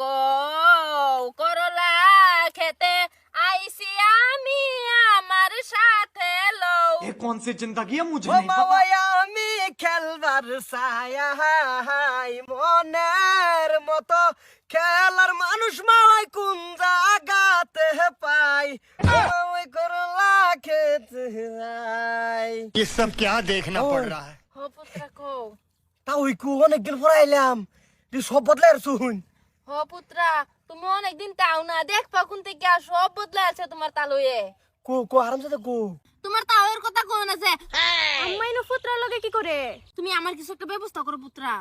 কও করলা খেতে আইছি আমি আমার সাথে লও ये कौन सी जिंदगी है मुझे ও नहीं पता মাওয়া আমি খেলবার ছায়া হাই মনের মতো খেলার মানুষ মাওয়াই কোন জাগাতে পাই ওই করলা খেতে যাই ये सब क्या देखना पड़ रहा है হ পুত্রা কও তা ওই কু অনেকদিন পর আইলাম তুই সব বদলে আর শুন হ পুত্রা তুমি অনেকদিন তাও না কোন থেকে সব বদলে আছে তোমার তালুয়ে। কু কু আরাম সাথে কু। তোমার তাওয়ের কথা কোন আছে? আম্মাই না পুত্রার লগে কি করে? তুমি আমার কিছু একটা ব্যবস্থা করো পুত্রা।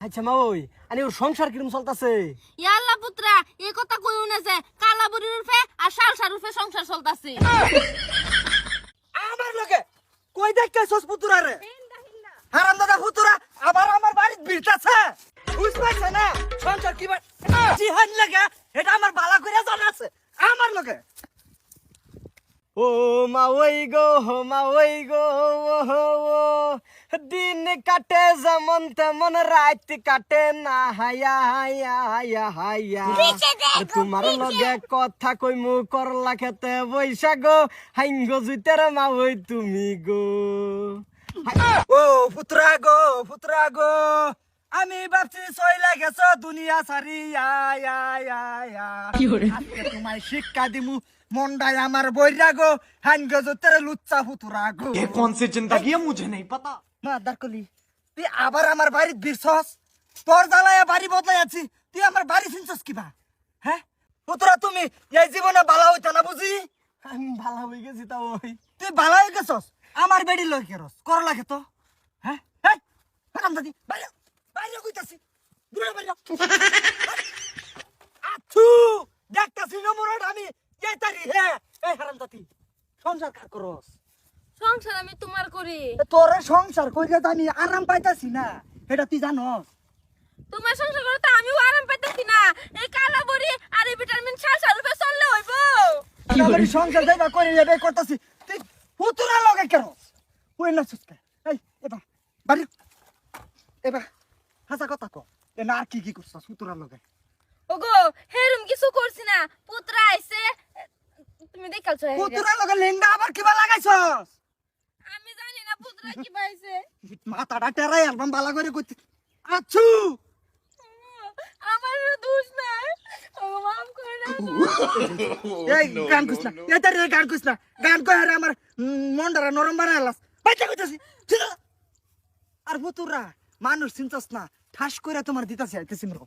আচ্ছা মা ওই আনি ওর সংসার কিরম চলতেছে? ইয়াল্লা পুত্রা এই কথা কইও না যে কালা বুড়ির রূপে আর সালসার রূপে সংসার চলতাছে। আমার লগে কই দেখতে সস পুতুরা রে হারাম দাদা পুতুরা আবার আমার বাড়িতে ভিড়তাছে বুঝ পাইছে না? সংসার কি জিহান লাগে এটা আমার বালা করে জানা আছে আমার লগে। ও মা ওই গো মা ওই গো ও, দিন কাটে যেমন তেমন রাত কাটে না হায়া হায়া হায়া হায়া। তোমার লগে কথা কই মু করলা খেতে বৈশা গো হাইঙ্গ জুইতের মা ওই তুমি গো। ও পুত্রা গো পুত্রা গো আমি ভাবছি সইলা গেছ দুনিয়া সারিয়া তোমায় শিক্ষা দিমু মন্ডায় আমার বৈরা গো হান গেছো তেরে লুচ্চা ফুতুরা গো এ কোন সে জিন্দাগি মুঝে নেই পাতা? না দারকলি তুই আবার আমার বাড়ির বিরসস তোর জ্বালায় বাড়ি বদলাই আছি তুই আমার বাড়ি চিনছস কিবা? হ্যাঁ? পুতরা তুমি এই জীবনে বালা হইতা না বুঝি? আমি বালা হয়ে গেছি তা ওই। তুই বালা হয়ে গেছস? আমার বেড়ি লই কেরস? কর লাগে তো। হ্যাঁ? হ্যাঁ? হারাম দাদি বাইরে বাইরে কইতাছি। দূরে বাইরে। আছু দেখতাছি নম্বরটা আমি। এই তারি হ্যাঁ এই হারাম দাদি সংসার কার করস? সংসার আমি তোমার করি। তোর সংসার কইলে তো আমি আরাম পাইতাছি না। এটা তুই জানস। তোমার সংসার করে তো আমিও আরাম পাইতেছি না এই কালা বুড়ি আর এই ভিটামিন সালসার রূপে চললে হইব আমার সংসার যাইবা করে যাবে করতাছি। তুই পুতুরা লগে কেন? ওই না সুস্কে। এই এবার বাড়ি। এবার হাসা কথা কো এ না কি কি করছস পুতুরা লগে? ওগো হেরুম কিছু করছি না। পুত্রা আইছে। তুমি দেখালছো পুতুরা লগে লেঙ্গা আবার কিবা লাগাইছস? আমি জানি না পুত্রা কি পাইছে মাথাটা টেরাই অ্যালবাম বালা করে কইতে আছু আমার দোষ নাই ও মাম করে না এই গান না। গান না। গান কই আরে আমার মন্ডারা নরম বানাইলাস বাইটা কইতাছি। আর পুতুরা মানুষ চিন্তা না। ঠাস কইরা তোমার দিতাছি আইতেছি মরো।